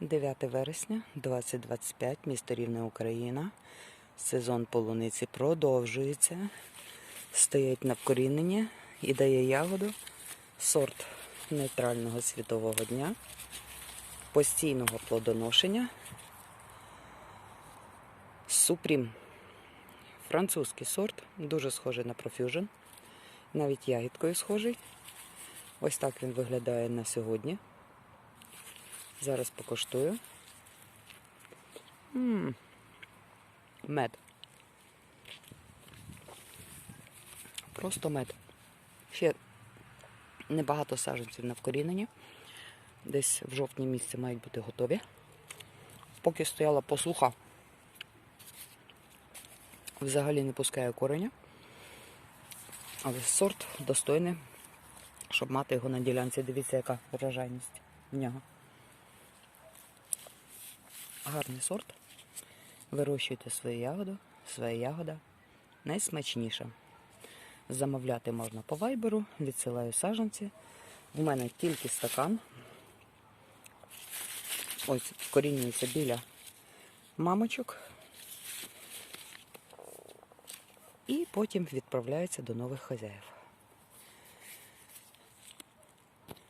9 вересня 2025, місто Рівне, Україна. Сезон полуниці продовжується. Стоять на вкоріненні і дає ягоду. Сорт нейтрального світового дня, постійного плодоношення. Супрім. Французький сорт, дуже схожий на профюжн. Навіть ягідкою схожий. Ось так він виглядає на сьогодні. Зараз покуштую. М, Мед. Просто мед. Ще небагато саджанців на вкоріненні. Десь в жовтні місці мають бути готові. Поки стояла посуха, взагалі не пускає кореня. Але сорт достойний, щоб мати його на ділянці. Дивіться, яка врожайність в нього. Гарний сорт. Вирощуйте свою ягоду, своя ягода найсмачніша. Замовляти можна по вайберу, відсилаю саджанці. У мене тільки стакан. Ось вкорінюється біля мамочок. І потім відправляється до нових хазяїв.